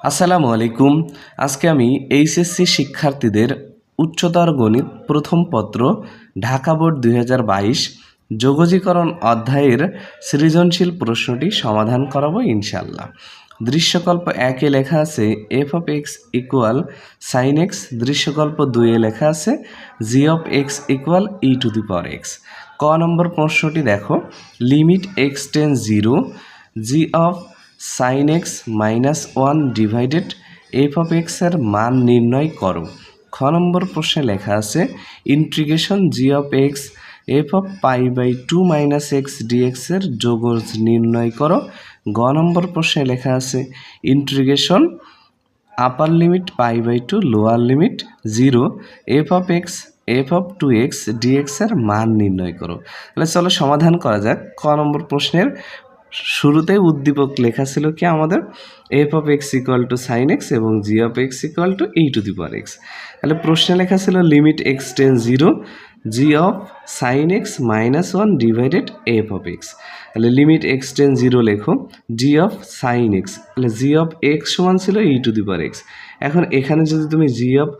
আসসালামু আলাইকুম। আজকে আমি এইচএসসি শিক্ষার্থীদের উচ্চতর গণিত প্রথম পত্র ঢাকা বোর্ড দুই হাজার বাইশ যোগজীকরণ অধ্যায়ের সৃজনশীল প্রশ্নটি সমাধান করাবো ইনশাল্লাহ দৃশ্যকল্প একে লেখা আছে F of X equal sine X দৃশ্যকল্প দুইয়ে লেখা আছে G of X equal E to the power X ক নম্বর প্রশ্নটি দেখো। Limit X tends zero G of sine X minus one divided F of এক্সের মান নির্ণয় করো। খ নম্বর প্রশ্নে লেখা আছে integration G of X F of pi by two minus X ডিএক্সের যোগ নির্ণয় করো। গ নম্বর প্রশ্নে লেখা আছে integration upper limit pi by two lower limit zero F of X F of two X ডিএক্সের মান নির্ণয় করো। তাহলে চলো সমাধান করা যাক। ক নম্বর প্রশ্নের শুরুতে উদ্দীপক লেখা ছিল কি আমাদের F of X equal to sine X এবং G of X equal to E to the power X তাহলে প্রশ্নে লেখা ছিল limit X tends zero G of sine X minus one divided F of X তাহলে limit x tends zero লেখো। জি of sine x তাহলে জি of x সমান ছিল ই to the power x এখন এখানে যদি তুমি জি অফ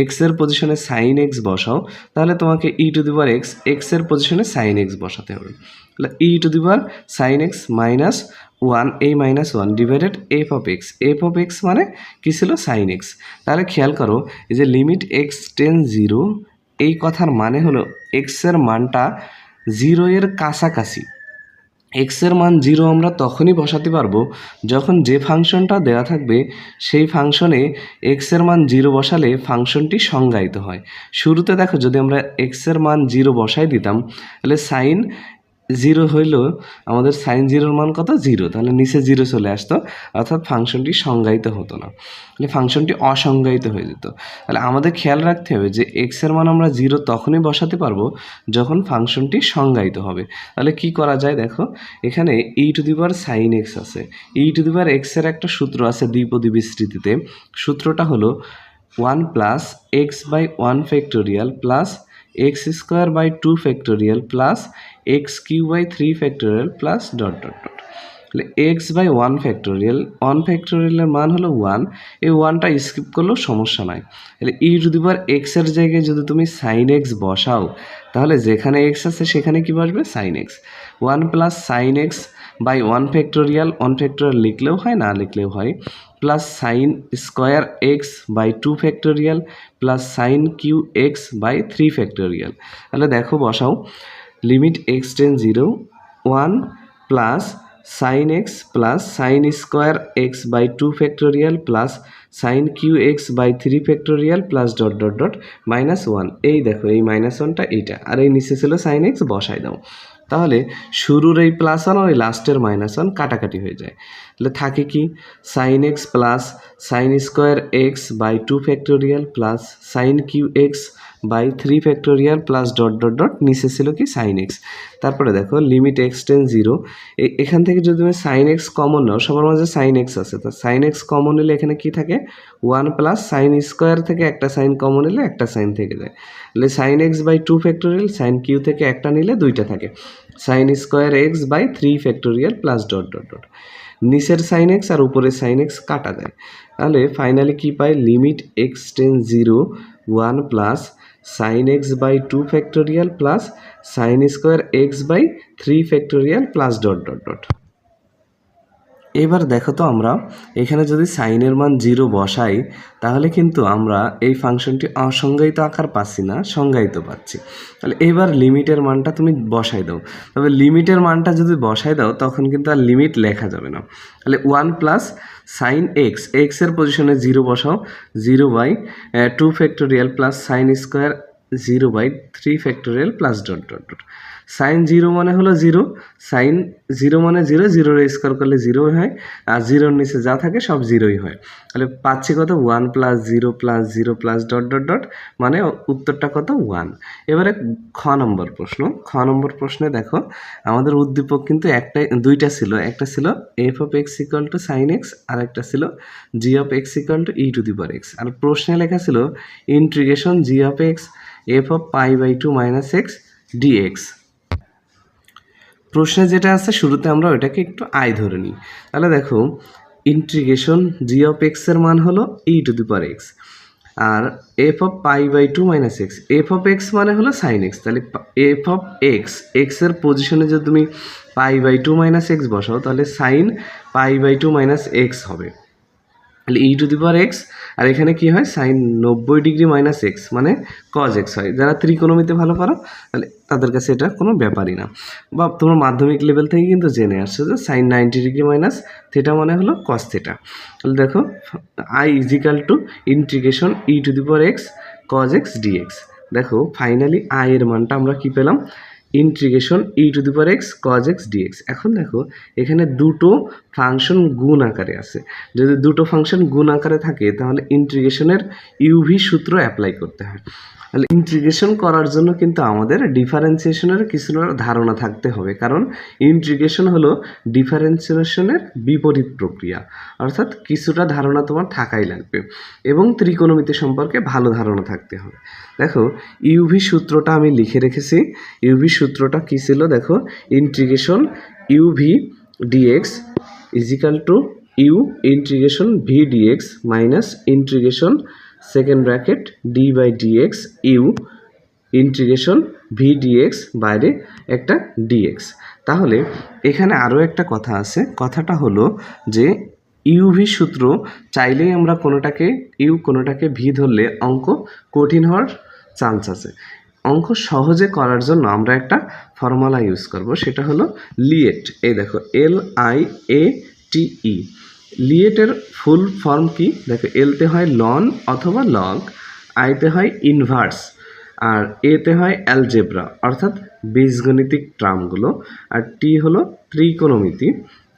এক্সের পজিশনে সাইন এক্স বসাও, তাহলে তোমাকে ই টু দি পাওয়ার এক্স এক্সের পজিশনে সাইন এক্স বসাতে হবে। তাহলে E to the power sine X minus one এই minus one divided F of X F of X মানে কী ছিল? সাইন এক্স তাহলে খেয়াল করো যে লিমিট এক্স টেন জিরো এই কথার মানে হলো এক্সের মানটা জিরো এর কাছাকাছি। এক্সের মান জিরো আমরা তখনই বসাতে পারব যখন যে ফাংশনটা দেওয়া থাকবে, সেই ফাংশনে এক্সের মান জিরো বসালে ফাংশনটি সংজ্ঞায়িত হয়। শুরুতে দেখো যদি আমরা এক্সের মান জিরো বসাই দিতাম, তাহলে সাইন জিরো হইলেও আমাদের সাইন জিরোর মান কত? জিরো। তাহলে নিচে জিরো চলে আসতো, অর্থাৎ ফাংশনটি সংজ্ঞায়িত হতো না। তাহলে ফাংশনটি অসংজ্ঞায়িত হয়ে যেত। তাহলে আমাদের খেয়াল রাখতে হবে যে এক্সের মান আমরা জিরো তখনই বসাতে পারব যখন ফাংশনটি সংজ্ঞায়িত হবে। তাহলে কি করা যায় দেখো, এখানে E to the power sine X আছে। ই টু দি পাওয়ার এক্সের একটা সূত্র আছে দ্বিপদী বিস্তৃতিতে। সূত্রটা হলো one plus X by one factorial plus X square by two factorial plus X cube by three factorial plus dot dot dot তাহলে X by one factorial one ফ্যাক্টোরিয়ালের মান হলো ওয়ান এই ওয়ানটা স্কিপ করলেও সমস্যা নাই। তাহলে ই পাওয়ার এক্সের জায়গায় যদি তুমি সাইন এক্স বসাও, তাহলে যেখানে এক্স আছে সেখানে কি বসবে? Sine X one plus sine X by one factorial one factorial লিখলেও হয়, না লিখলেও হয়। Plus sine square X by two factorial plus sine cube X by three factorial তাহলে দেখো, বসাও। Limit X tends zero one plus sine X plus sine square X by two factorial plus sine cube X by three factorial plus dot dot dot minus one এই দেখো, এই minus ওয়ানটা এইটা। আর এই নিচে ছিল সাইন এক্স বসাই দাও। তাহলে শুরুর এই প্লাস ওয়ান আর এই লাস্টের মাইনাস ওয়ান কাটাকাটি হয়ে যায়। তাহলে থাকে কি? Sine X plus sine square X by two factorial plus sine cube X by three factorial plus dot dot dot নিচে ছিল কি সাইন এক্স তারপরে দেখো লিমিট এক্স টেন জিরো এখান থেকে যদি তুমি সাইন এক্স কমন নাও, সবার মাঝে সাইন এক্স আছে। তো সাইন এক্স কমন নিলে এখানে কি থাকে? ওয়ান প্লাস সাইন স্কোয়ার থেকে একটা সাইন কমন নিলে একটা সাইন থেকে যায়। তাহলে sine X by two factorial sine cube থেকে একটা নিলে দুইটা থাকে। Sine square X by three factorial plus dot dot dot নিচের সাইন এক্স আর উপরের সাইন এক্স কাটা যায়। তাহলে ফাইনালি কি পাই? Limit X tends zero one plus sine X by two factorial plus sine square X by three factorial plus dot dot dot এবার দেখো তো আমরা, এখানে যদি সাইনের মান জিরো বসাই, তাহলে কিন্তু আমরা এই ফাংশনটি অসংজ্ঞায়িত আকার পাচ্ছি না, সংজ্ঞায়িত পাচ্ছি। তাহলে এবার লিমিটের মানটা তুমি বসাই দাও। তবে লিমিটের মানটা যদি বসাই দাও, তখন কিন্তু আর লিমিট লেখা যাবে না। তাহলে ওয়ান প্লাস সাইন এক্স এক্সের পজিশনে জিরো বসাও zero by two factorial plus sine square zero by three factorial plus dot dot dot sine zero মানে হলো জিরো সাইন জিরো মানে জিরো জিরোর স্কোয়ার করলে জিরোই হয়, আর জিরোর নিচে যা থাকে সব জিরোই হয়। তাহলে পাচ্ছি কত? One plus zero plus zero plus dot dot dot মানে উত্তরটা কত? ওয়ান এবারে খ নম্বর প্রশ্ন। খ নম্বর প্রশ্নে দেখো, আমাদের উদ্দীপক কিন্তু একটাই, দুইটা ছিল। একটা ছিল F of X equal to sine X আর একটা ছিল G of X equal to E to the power X আর প্রশ্নে লেখা ছিল integration G of X F of pi by two minus X DX প্রশ্নে যেটা আছে, শুরুতে আমরা ওইটাকে একটু আয় ধরে নিই। তাহলে দেখো ইন্টিগ্রেশন জি অফ এক্সের মান হলো E to the power X R F of pi by two minus X F of X মানে হলো সাইন এক্স তাহলে এফ অফ এক্স এক্সের পজিশনে যদি তুমি pi by two minus X বসাও, তাহলে sine pi by two minus X হবে। তাহলে ই টু দি পাওয়ার এক্স আর এখানে কি হয়? সাইন নব্বই ডিগ্রি মাইনাস এক্স মানে কজ এক্স হয়। যারা ত্রিকোণমিতে ভালো পারো, তাহলে তাদের কাছে এটা কোনো ব্যাপারই না। বা তোমরা মাধ্যমিক লেভেল থেকে কিন্তু জেনে আসছো যে sine ninety degree minus theta মানে হলো কস থেটা তাহলে দেখো I is equal to integration E to the power X cos X DX দেখো ফাইনালি আই এর মানটা আমরা কি পেলাম? Integration E to the power X cos X DX এখন দেখো, এখানে দুটো ফাংশন গুণ আকারে আছে। যদি দুটো ফাংশন গুণ আকারে থাকে, তাহলে ইন্টিগ্রেশনের ইউভি সূত্র অ্যাপ্লাই করতে হয়। তাহলে ইন্ট্রিগেশন করার জন্য কিন্তু আমাদের ডিফারেন্সিয়েশনের কিছু ধারণা থাকতে হবে। কারণ ইন্ট্রিগেশন হলো ডিফারেন্সিয়েশনের বিপরীত প্রক্রিয়া। অর্থাৎ কিছুটা ধারণা তোমার থাকাই লাগবে এবং ত্রিকোণমিতি সম্পর্কে ভালো ধারণা থাকতে হবে। দেখো ইউভি সূত্রটা আমি লিখে রেখেছি। ইউভি সূত্রটা কী ছিল? দেখো integration UV DX is equal to U integration V DX minus integration second bracket D by DX U integration V DX বাইরে একটা ডিএক্স তাহলে এখানে আরও একটা কথা আছে। কথাটা হলো যে ইউভি সূত্র চাইলেই আমরা কোনোটাকে ইউ কোনোটাকে ভি ধরলে অঙ্ক কঠিন হওয়ার চান্স আছে। অঙ্ক সহজে করার জন্য আমরা একটা ফর্মুলা ইউজ করব, সেটা হলো লিয়েট এই দেখো L I A T E লিয়েটের full form কি? দেখো, এলতে হয় লন অথবা লগ, আইতে হয় ইনভার্স, আর এতে হয় অ্যালজেব্রা, অর্থাৎ বীজগণিতিক ট্রামগুলো, আর টি হলো ত্রিকোণমিতি।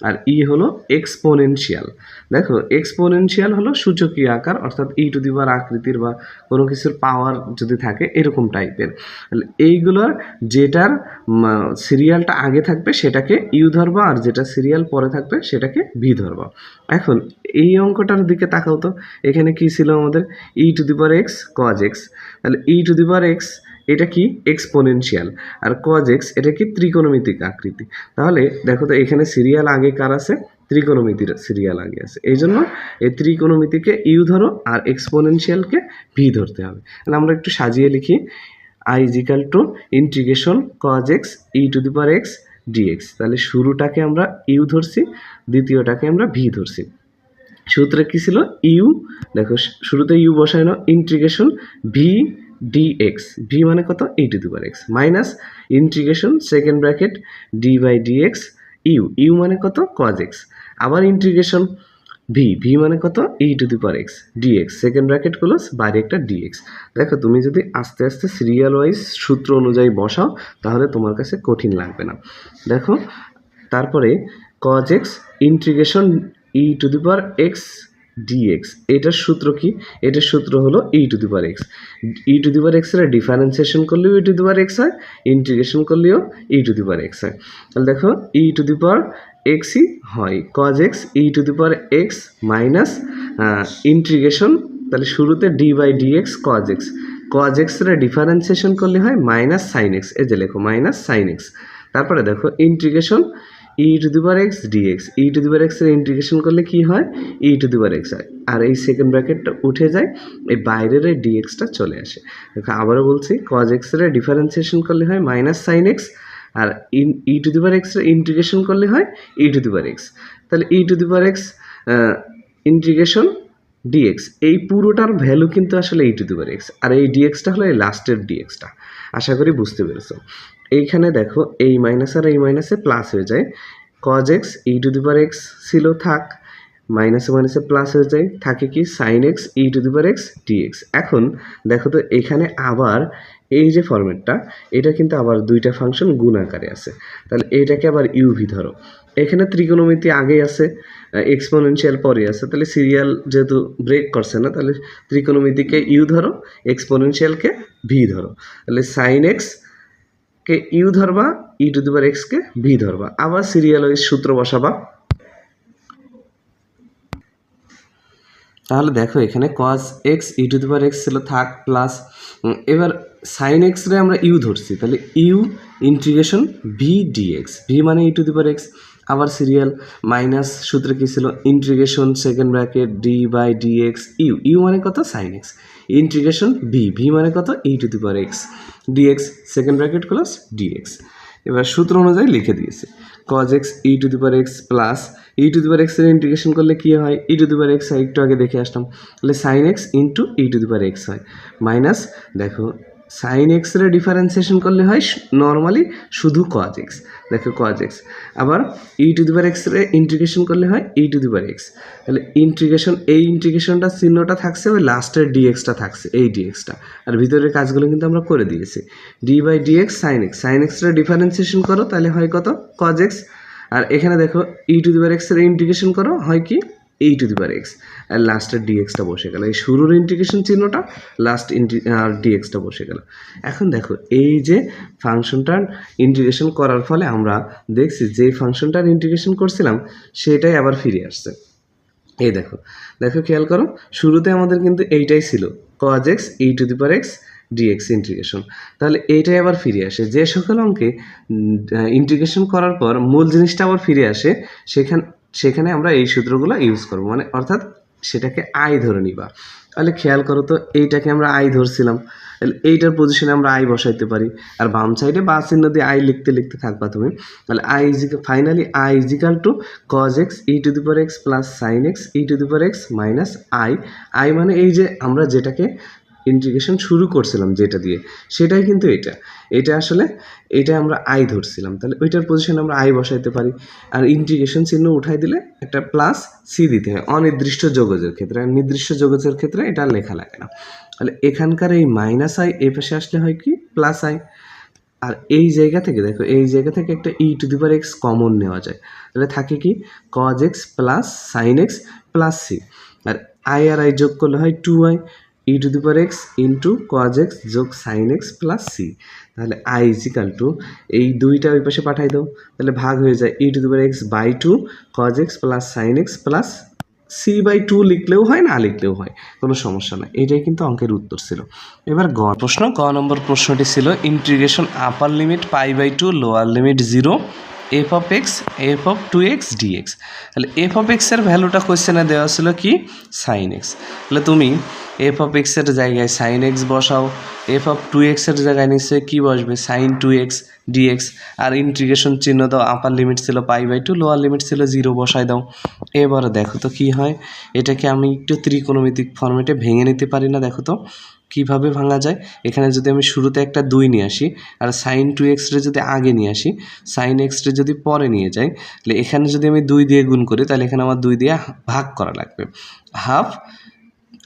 আর ই হলো এক্সপোনেনশিয়াল দেখো এক্সপোনেনশিয়াল হলো সূচকীয় আকার, অর্থাৎ ই টু দি পাওয়ার আকৃতির বা কোনো কিছুর পাওয়ার যদি থাকে, এরকম টাইপের। এইগুলোর যেটার সিরিয়ালটা আগে থাকবে, সেটাকে ইউ ধরবা, আর যেটা সিরিয়াল পরে থাকবে, সেটাকে ভি ধরবা। এখন, এই অঙ্কটার দিকে তাকাও তো। এখানে কি ছিল আমাদের? E to the power X cos X তাহলে ই টু দি পাওয়ার এক্স এটা কি এক্সপোনেনশিয়াল আর কজ এক্স এটা কি ত্রিকোণমিতিক আকৃতি? তাহলে দেখো তো এখানে সিরিয়াল আগে কার আছে? ত্রিকোণমিতির সিরিয়াল আগে আছে। এই জন্য এই ত্রিকোণমিতিকে ইউ ধরো আর এক্সপোনেনশিয়ালকে ভি ধরতে হবে। তাহলে আমরা একটু সাজিয়ে লিখি। I is equal to integration cos X E to the power X DX তাহলে শুরুটাকে আমরা ইউ ধরছি, দ্বিতীয়টাকে আমরা ভি ধরছি। সূত্রে কী ছিল? ইউ দেখো, শুরুতে ইউ বসানো ইন্টিগ্রেশন ভি ডিএক্স ভি মানে কত? E to the power X minus integration second bracket D by DX U U মানে কত? কজ এক্স আবার ইন্টিগ্রেশন ভি ভি মানে কত? E to the power X DX second bracket close বাইরে একটা dx দেখো তুমি যদি আস্তে আস্তে সিরিয়াল ওয়াইজ সূত্র অনুযায়ী বসাও, তাহলে তোমার কাছে কঠিন লাগবে না। দেখো, তারপরে cos x integration e to the power x dx এটার সূত্র কি? এটার সূত্র হলো e to the power x e to the power এক্সের ডিফারেন্সিয়েশন করলেও ই টু দি এক্স হয় ইন্টিগ্রেশন করলেও e to the power x হয়। তাহলে দেখো ই টু দি পাওয়ার এক্সই হয় cos x e to the power x minus integration তাহলে শুরুতে d by d x cos x cos এক্সের ডিফারেন্সিয়েশন করলে হয় মাইনাস সাইন এক্স এই যে লেখো মাইনাস সাইন এক্স তারপরে দেখো integration e to the power x dx e to the power এক্সের ইন্টিগ্রেশন করলে কি হয়? E to the power x হয়। আর এই সেকেন্ড ব্র্যাকেটটা উঠে যায়, এই বাইরের এই ডিএক্সটা চলে আসে। দেখো, আবারও বলছি কজ এক্সের ডিফারেন্সিয়েশন করলে হয় minus sine x R in e to the power এক্সের ইন্টিগ্রেশন করলে হয় e to the power x তাহলে e to the power x integration dx এই পুরোটার ভ্যালু কিন্তু আসলে ই টু দি পাওয়ার এক্স আর এই ডিএক্সটা হলো এই লাস্টের ডিএক্সটা আশা করি বুঝতে পেরেছ। এইখানে দেখো এই মাইনাস আর এই মাইনাসে প্লাস হয়ে যায়। Cos x e to the power x ছিল, থাক। মাইনাসে মাইনাসে প্লাস হয়ে যায়। থাকে কি? Sine x e to the power x dx এখন দেখো তো এখানে আবার এই যে ফরম্যাটটা এটা কিন্তু আবার দুইটা ফাংশন গুণ আকারে আছে। তাহলে এইটাকে আবার ইউভি ধরো। এখানে ত্রিকোণমিতি আগেই আছে এক্সপোনেনশিয়াল পরে আছে। তাহলে সিরিয়াল যেহেতু ব্রেক করছে না, তাহলে ত্রিকোণমিতিকে ইউ ধরো এক্সপোনেনশিয়ালকে ভি ধরো। তাহলে সাইন এক্স কে ইউ ধরবা, ই টু দি পাওয়ার এক্সকে ভি ধরবা। আবার সিরিয়াল ওয়াইজ সূত্র বসাবা। তাহলে দেখো এখানে cos x e to the x ছিল, থাক প্লাস এবার সাইন এক্স রে আমরা ইউ ধরছি। তাহলে u integration v dx v মানে ই টু দি এক্স আবার সিরিয়াল মাইনাস সূত্রে কী ছিল? Integration second bracket d by d x u u মানে কত? Sine x integration v v মানে কত? E to the power x dx second bracket close dx এবার সূত্র অনুযায়ী লিখে দিয়েছে। Cos x e to the power x plus e to the power এক্সের ইন্টিগ্রেশন করলে কী হয়? E to the power x একটু আগে দেখে আসলাম। তাহলে sine x into e to the power x হয়। মাইনাস, দেখো সাইন এক্সের ডিফারেন্সিয়েশন করলে হয় নর্মালি শুধু কজ এক্স দেখো কজ এক্স আবার ই টু দি পাওয়ার এক্সের ইন্টিগ্রেশন করলে হয় e to the power x তাহলে ইন্টিগ্রেশন এই ইন্টিগ্রেশনটা চিহ্নটা থাকছে, ওই লাস্টের ডিএক্সটা থাকছে, এই ডিএক্সটা আর ভিতরের কাজগুলো কিন্তু আমরা করে দিয়েছি। D by dx sine x sine extra differentiation করো, তাহলে হয় কত? কজ এক্স আর এখানে দেখো ই টু দি পাওয়ার এক্সের ইন্টিগ্রেশন করো, হয় কি? এই টু দি পাওয়ার এক্স আর লাস্টের ডিএক্সটা বসে গেল। এই শুরুর ইন্টিগ্রেশন চিহ্নটা লাস্ট ইন্টি আর ডিএক্সটা বসে গেল। এখন দেখো, এই যে ফাংশনটার ইন্টিগ্রেশন করার ফলে আমরা দেখছি যে ফাংশনটার ইন্টিগ্রেশন করছিলাম, সেটাই আবার ফিরে আসছে। এই দেখো দেখো, খেয়াল করো, শুরুতে আমাদের কিন্তু এইটাই ছিল cos x e to the power x dx integration তাহলে এইটাই আবার ফিরে আসে। যে সকল অঙ্কে ইন্টিগ্রেশন করার পর মূল জিনিসটা আবার ফিরে আসে, সেখান সেখানে আমরা এই সূত্রগুলো ইউজ করব। মানে অর্থাৎ সেটাকে আই ধরে নিবা। তাহলে খেয়াল করো তো, এইটাকে আমরা আই ধরছিলাম। তাহলে এইটার পজিশনে আমরা আই বসাইতে পারি। আর বাম সাইডে বা চিহ্ন দিয়ে আই লিখতে লিখতে থাকবা তুমি। তাহলে I finally I equal to cos x e to the power x plus sine x e to the power x minus I I মানে এই যে আমরা যেটাকে ইন্টিগ্রেশন শুরু করছিলাম যেটা দিয়ে, সেটাই কিন্তু এটা। এটা আসলে, এটা আমরা আই ধরছিলাম। তাহলে ওইটার পজিশনে আমরা আই বসাইতে পারি। আর ইন্টিগ্রেশন চিহ্ন উঠাই দিলে একটা প্লাস সি দিতে হয়। অনির্দিষ্ট যোগজের ক্ষেত্রে। আর নির্দিষ্ট যোগজের ক্ষেত্রে এটা লেখা লাগে না। তাহলে এখানকার এই মাইনাস আই এ পাশে আসলে হয় কি? প্লাস আই আর এই জায়গা থেকে দেখো, এই জায়গা থেকে একটা e to the x common নেওয়া যায়। তাহলে থাকে কি? Cos x plus sine x plus c R I আর আই যোগ করলে হয় two I e to the power x into cos x যোগ সাইন এক্স প্লাস সি তাহলে আই ইজিক্যাল টু এই দুইটা ওই পাশে পাঠাই দাও। তাহলে ভাগ হয়ে যায় e to the power x by two cos x plus sine x plus c by two লিখলেও হয় না, লিখলেও হয়। কোনো সমস্যা নাই। এটাই কিন্তু অঙ্কের উত্তর ছিল। এবার গ প্রশ্ন। গ নম্বর প্রশ্নটি ছিল integration upper limit pi by two lower limit zero f of x f of two x dx তাহলে এফ অফ এক্সের ভ্যালুটা কোয়েশ্চেনে দেওয়া ছিল কি? সাইন এক্স তাহলে তুমি এফ অফ এক্সের জায়গায় সাইন এক্স বসাও এফ অফ টু এক্সের জায়গায় নিশ্চয়ই কী বসবে? সাইন টু এক্স ডিএক্স আর ইন্টিগ্রেশন চিহ্ন দাও আপার লিমিট ছিল pi by two lower limit ছিল জিরো বসাই দাও। এবারে দেখো তো কী হয়, এটাকে আমি একটু ত্রিকোণমিতিক ফর্মেটে ভেঙে নিতে পারি না, দেখো তো কীভাবে ভাঙা যায়। এখানে যদি আমি শুরুতে একটা দুই নিয়ে আসি, আর সাইন টু এক্সরে যদি আগে নিয়ে আসি সাইন এক্সরে যদি পরে নিয়ে যাই, তাহলে এখানে যদি আমি দুই দিয়ে গুণ করি, তাহলে এখানে আমার দুই দিয়ে ভাগ করা লাগবে। হাফ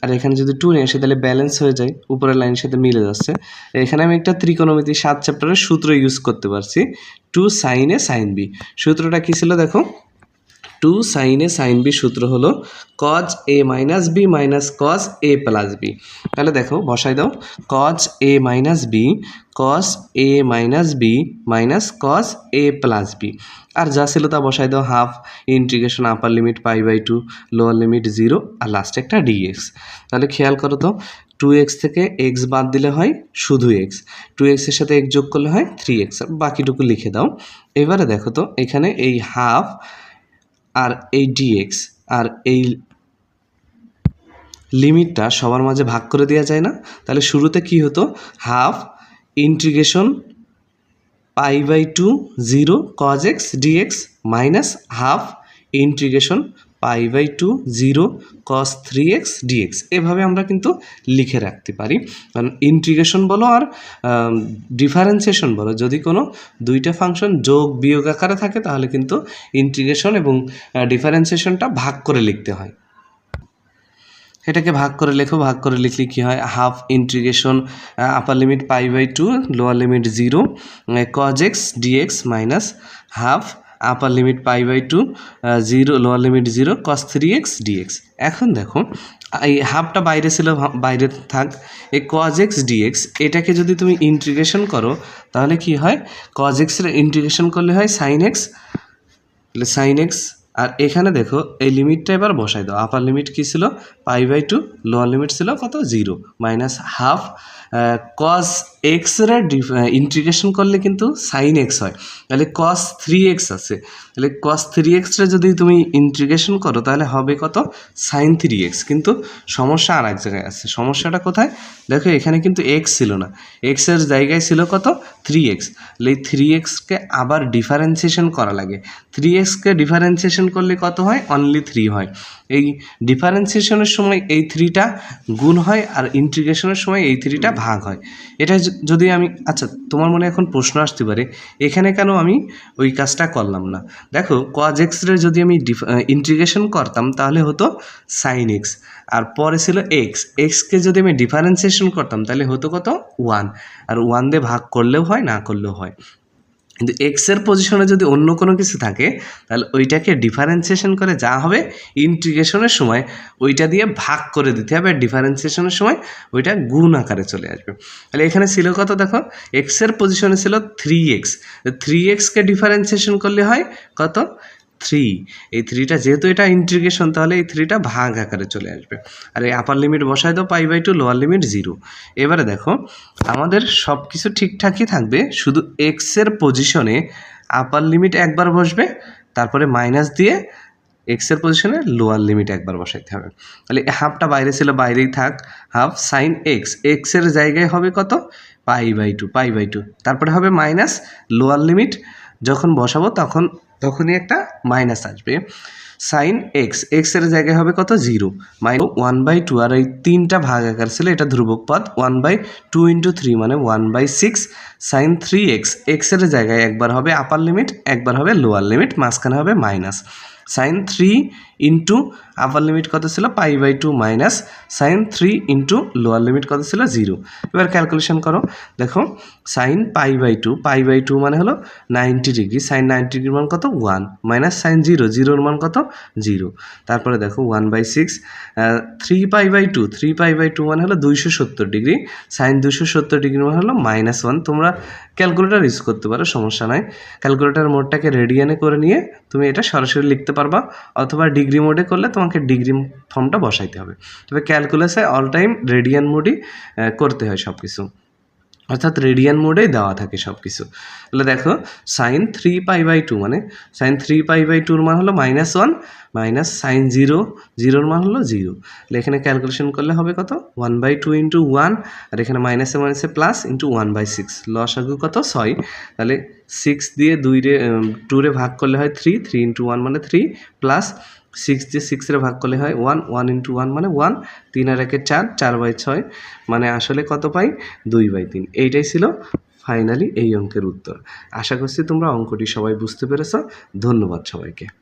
আর এখানে যদি টু নিয়ে আসি, তাহলে ব্যালেন্স হয়ে যায়, উপরের লাইনের সাথে মিলে যাচ্ছে। এখানে আমি একটা ত্রিকোণমিতি সাত চ্যাপ্টারের সূত্র ইউজ করতে পারছি two sine A sine B সূত্রটা কী ছিল দেখো? টু সাইনে সাইন বি সূত্র হলো cos A minus B minus cos A plus B তাহলে দেখো, বসাই দাও cos A minus B cos A minus B minus cos A plus B আর যা ছিল তা বসাই দাও half integration upper limit pi by two lower limit zero আর লাস্টে একটা ডিএক্স তাহলে খেয়াল করো তো টু এক্স থেকে এক্স বাদ দিলে হয় শুধু এক্স টু এক্সের সাথে এক্স যোগ করলে হয় থ্রি এক্স বাকিটুকু লিখে দাও। এবারে দেখো তো, এখানে এই হাফ আর এই ডিএক্স আর এই লিমিটটা সবার মাঝে ভাগ করে দেওয়া যায় না। তাহলে শুরুতে কি হতো? Half integration pi by two zero cos x dx minus half integration pi by two zero cos three x dx এভাবে আমরা কিন্তু লিখে রাখতে পারি। কারণ ইন্টিগ্রেশন বলো আর ডিফারেন্সিয়েশন বলো, যদি কোনো দুইটা ফাংশন যোগ বিয়োগ আকারে থাকে, তাহলে কিন্তু ইন্টিগ্রেশন এবং ডিফারেন্সিয়েশনটা ভাগ করে লিখতে হয়। এটাকে ভাগ করে লেখো, ভাগ করে লিখলে কী হয়? Half integration upper limit pi by two lower limit zero cos x dx minus half upper limit pi by two zero lower limit zero cos three x dx এখন দেখো, এই হাফটা বাইরে ছিল, বাইরে থাক, এই কজ এক্স ডিএক্স এটাকে যদি তুমি ইন্টিগ্রেশন করো, তাহলে কি হয়? কজ এক্সের ইন্টিগ্রেশন করলে হয় সাইন এক্স তাহলে সাইন এক্স আর এখানে দেখো, এই লিমিটটা এবার বসাই দাও। আপার লিমিট কী ছিল? Pi by two lower limit ছিল কত? জিরো মাইনাস হাফ কস এক্সের ইন্টিগ্রেশন করলে কিন্তু সাইন এক্স হয়। তাহলে কস থ্রি এক্স আছে। তাহলে কস থ্রি এক্সটা যদি তুমি ইন্টিগ্রেশন করো, তাহলে হবে কত? সাইন থ্রি এক্স কিন্তু সমস্যা আর এক জায়গায় আছে। সমস্যাটা কোথায়? দেখো, এখানে কিন্তু এক্স ছিল না। এক্সের জায়গায় ছিল কত? থ্রি এক্স তাহলে এই থ্রি এক্সকে আবার ডিফারেন্সিয়েশন করা লাগে। থ্রি এক্সকে ডিফারেন্সিয়েশন করলে কত হয়? অনলি থ্রি হয়। এই ডিফারেন্সিয়েশনের সময় এই থ্রিটা গুণ হয় আর ইন্টিগ্রেশনের সময় এই থ্রিটা ভাগ হয়। এটা যদি আমি আচ্ছা তোমার মনে এখন প্রশ্ন আসতে পারে এখানে কেন আমি ওই কাজটা করলাম না? দেখো কজ এক্সরে যদি আমি ইন্টিগ্রেশন করতাম তাহলে হতো সাইন এক্স আর পরে ছিল এক্স এক্সকে যদি আমি ডিফারেন্সিয়েশন করতাম তাহলে হতো কত? ওয়ান আর ওয়ান দিয়ে ভাগ করলেও হয় না করলেও হয়। কিন্তু এক্সের পজিশনে যদি অন্য কোনো কিছু থাকে, তাহলে ওইটাকে ডিফারেন্সিয়েশন করে যা হবে ইন্টিগ্রেশনের সময় ওইটা দিয়ে ভাগ করে দিতে হবে ডিফারেন্সিয়েশনের সময় ওইটা গুণ আকারে চলে আসবে। তাহলে এখানে ছিল কত দেখো? এক্সের পজিশনে ছিল থ্রি এক্স থ্রি এক্সকে ডিফারেন্সিয়েশন করলে হয় কত? থ্রি এই থ্রিটা যেহেতু এটা ইন্টিগ্রেশন তাহলে এই থ্রিটা ভাগ আকারে চলে আসবে। আর এই আপার লিমিট বসায় দাও pi by two lower limit zero এবারে দেখো, আমাদের সব কিছু ঠিকঠাকই থাকবে, শুধু এক্সের পজিশনে আপার লিমিট একবার বসবে, তারপরে মাইনাস দিয়ে এক্সের পজিশনে লোয়ার লিমিট একবার বসাইতে হবে। তাহলে হাফটা বাইরে ছিল, বাইরেই থাক হাফ সাইন এক্স এক্সের জায়গায় হবে কত? Pi by two pi by two তারপরে হবে মাইনাস লোয়ার লিমিট যখন বসাবো তখন তখনই একটা মাইনাস আসবে। সাইন এক্স এক্সের জায়গায় হবে কত? Zero minus one by two আর এই তিনটা ভাগ আকার ছিল এটা ধ্রুবক পদ। One by two into three মানে one by six sine three x এক্সের জায়গায় একবার হবে আপার লিমিট একবার হবে লোয়ার লিমিট মাঝখানে হবে minus sine three into upper limit কত ছিল? Pi by two minus sine three into lower limit কত ছিল? জিরো এবার ক্যালকুলেশন করো। দেখো sine pi by two pi by two মানে হলো নাইনটি ডিগ্রি সাইন নাইনটি ডিগ্রির মান কত? ওয়ান মাইনাস সাইন জিরো জিরোর মান কত? জিরো তারপরে দেখো one by six three pi by two three pi by two মানে হলো দুইশো সত্তর ডিগ্রি সাইন দুইশো সত্তর ডিগ্রি মানে হলো মাইনাস ওয়ান তোমরা ক্যালকুলেটার ইউজ করতে পারো, সমস্যা নাই। ক্যালকুলেটার মোডটাকে রেডিয়ানে করে নিয়ে তুমি এটা সরাসরি লিখতে পারবা, অথবা ডিগ্রি মোডে করলে তোমাকে ডিগ্রি ফর্মটা বসাইতে হবে। তবে ক্যালকুলাসে অল টাইম রেডিয়ান মোডই করতে হয় সব কিছু অর্থাৎ রেডিয়ান মোডেই দেওয়া থাকে সব কিছু তাহলে দেখো sine three pi by two মানে সাইন থ্রি পাই বাই টুর মান হলো minus one minus sine zero জিরোর মান হলো জিরো তাহলে এখানে ক্যালকুলেশন করলে হবে কত? One by two into one আর এখানে মাইনাসে মাইনাসে plus into one by six loss লসাগু কত? ছয়। তাহলে সিক্স দিয়ে দুই রে টু ভাগ করলে হয় থ্রি থ্রি ইন্টু ওয়ান মানে থ্রি প্লাস সিক্স দিয়ে সিক্সের ভাগ করলে হয় ওয়ান ওয়ান ইন্টু ওয়ান মানে ওয়ান তিন আর একে চার চার বাই ছয় মানে আসলে কত পাই? দুই বাই তিন। এইটাই ছিল ফাইনালি এই অঙ্কের উত্তর। আশা করছি তোমরা অঙ্কটি সবাই বুঝতে পেরেছ। ধন্যবাদ সবাইকে।